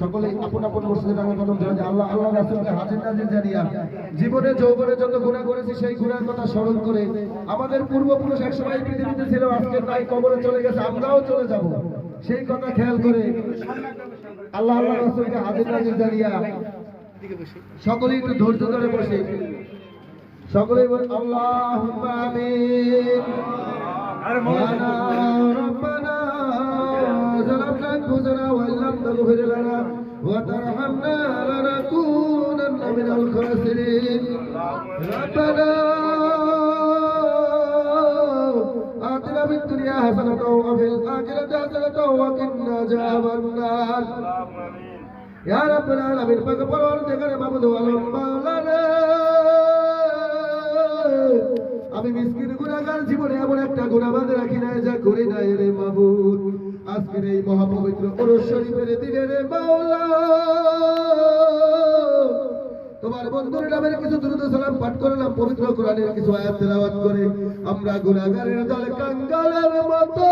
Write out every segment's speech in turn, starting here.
সকলে আপন আপন মসজিদে আল্লাহ হাজির নাজির জানিয়া জীবনে যৌবনে যত করেছি সেই কথা স্মরণ করে আমাদের পূর্বপুরুষ একসময় পৃথিবীতে ছিল আজকে তাই কবরে চলে গেছে আমরাও চলে যাব। সেই কথা খেয়াল করে আল্লাহ হাজির নাজির জানিয়া সকলেই একটু ধৈর্য ধরে বসে। সকলে বল আমিন। আর রব্বানা ظلمنا أنفسنا وإن لم تغفر لنا. وترحمنا لنكونن من الخاسرين. ربنا آتنا في الدنيا حسنة وفي الآخرة حسنة وقنا عذاب النار. يا رب العالمين فاغفر وارزقنا ابو لنا আমি মিসকিন গুনাহগার জীবনে এমন একটা বাঁধে রাখি নাই, যা করি নাই রে মাবুদ আজকের এই মহাপবিত্র ওরস শরীফের দিনে রে মাওলা। তোমার বন্ধুর নামের কিছু দ্রুত সালাম পাঠ করলাম, পবিত্র কোরআনের কিছু আয়াত তেলাওয়াত করে। আমরা গুনাহগারের দল কাঙ্গালের মতো।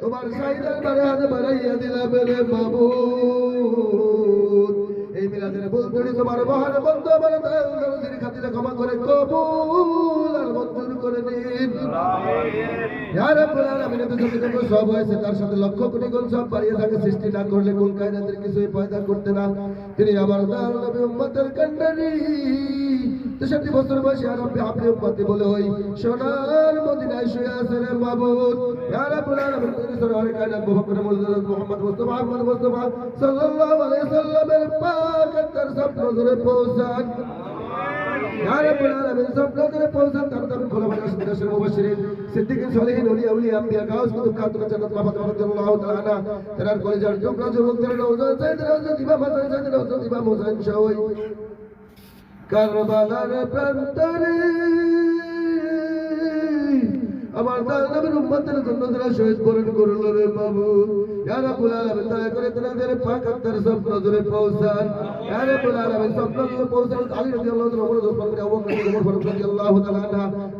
তোমার সাইদার বারে হাতে বাড়াইয়া দিলাম রে মাবুদ মিলাদের তোমার মহান বন্ধু আমার খাতিরে ক্ষমা করে কবুল আর মঞ্জুর করে দিন ইয়া রাব্বুল আলামিন এত সব হয়েছে তার সাথে লক্ষ কোটি গুণ সব বাড়িয়ে থাকে সৃষ্টি না করলে কোন কিছুই পয়দা করতে না। তিনি আমার দয়াল নবী উম্মতের কান্ডারি তেষট্টি বছর বয়সে আর আপনি আপনি উম্মতি বলে হই। সোনার মদিনায় শুয়ে আছে রে মাবুদ। ইয়া রাব্বুল আলামিন তিনি সরওয়ারে কায়নাত মুহাম্মদ মুহাম্মদ মুস্তাফা, আহমদ মুস্তাফা সাল্লাল্লাহু আলাইহি সাল্লামের পাক তার সব নজরে পৌঁছান। ইয়া কারবালার প্রান্তরে। আমার নবীর উম্মতের জন্য যারা শহীদ বরণ করল রে বাবু যারা বুলাল আমি দয়া করে তাদের পাক আত্মার সব নজরে পৌঁছান। যারা বুলাল আমি সব নজরে পৌঁছান আলী রাদিয়াল্লাহু তাআলা ওমর ফারুক রাদিয়াল্লাহু তাআলা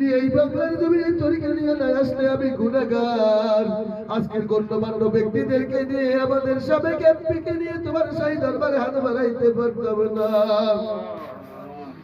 যিনি এই বাংলার জমিনে তরিকা নিয়ে না আসলে আমি গুণাগার। আজকের গণ্যমান্য ব্যক্তিদেরকে নিয়ে, আমাদের সাবেক এমপিকে নিয়ে তোমার সাই দরবারে হাত বাড়াইতে পারতাম না।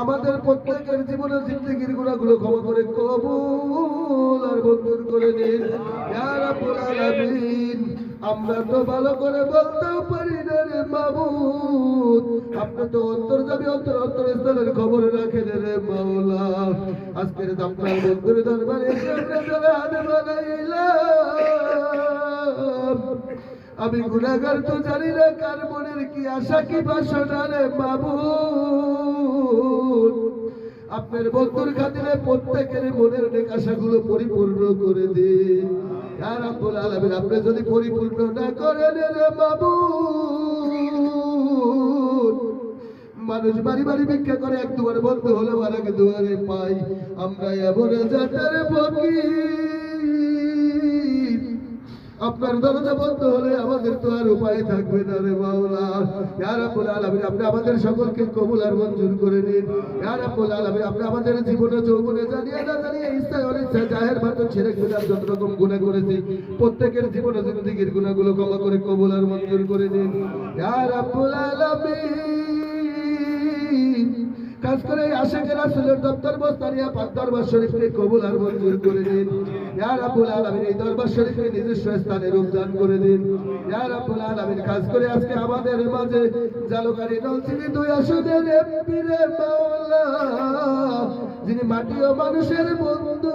আমাদের প্রত্যেকের জীবনের জিন্দগির গুনাহগুলো ক্ষমা করে কবুল আর মঞ্জুর করে নিন। আমরা তো ভালো করে বলতেও পারি না রে তো অন্তর অন্তর স্থলের খবর রাখেন রে মাওলা। আজকের আপনার বন্ধুর দরবারে আমি গুণাগার তো জানি না কার আশা কি বাসনা রে মাবুদ আপনার বন্ধুর খাতিরে প্রত্যেকের মনের অনেক আশাগুলো পরিপূর্ণ করে দিন। আর আপনি যদি পরিপূর্ণ না করেন রে বাবু মানুষ বাড়ি বাড়ি ভিক্ষা করে, এক দুবার বন্ধ হলে আর এক দুয়ারে পাই। আমরা এমন যাতারে ফকির। আপনার দরজা বন্ধ হলে আমাদের তো আর উপায় থাকবে না রে মাওলা। ইয়া আলামিন, আপনি আমাদের সকলকে কবুল আর মঞ্জুর করে নিন। ইয়া রাব্বুল আলামিন, আপনি আমাদের জীবনে যৌবনে জানিয়ে না জানিয়ে ইচ্ছায় অনিচ্ছায় জাহের বাতন ছেড়ে গুনাহ যত রকম গুনাহ করেছি, প্রত্যেকের জীবনে জিন্দেগীর গুনাহগুলো ক্ষমা করে কবুল আর মঞ্জুর করে নিন। ইয়া রাব্বুল আলামিন কাজ করে আশেকের আসলের দপ্তর বস্তানিয়া পাক দরবার শরীফকে কবুল আর মঞ্জুর করে নিন ইয়া রাব্বুল আলামিন এই দরবার শরীফকে নিজস্ব স্থানে রূপদান করে দিন। ইয়া রাব্বুল আলামিন কাজ করে আজকে আমাদের মাঝে জালুকারি নলছিনি দুই আসনের এমপি রে মাওলা, যিনি মাটি ও মানুষের বন্ধু।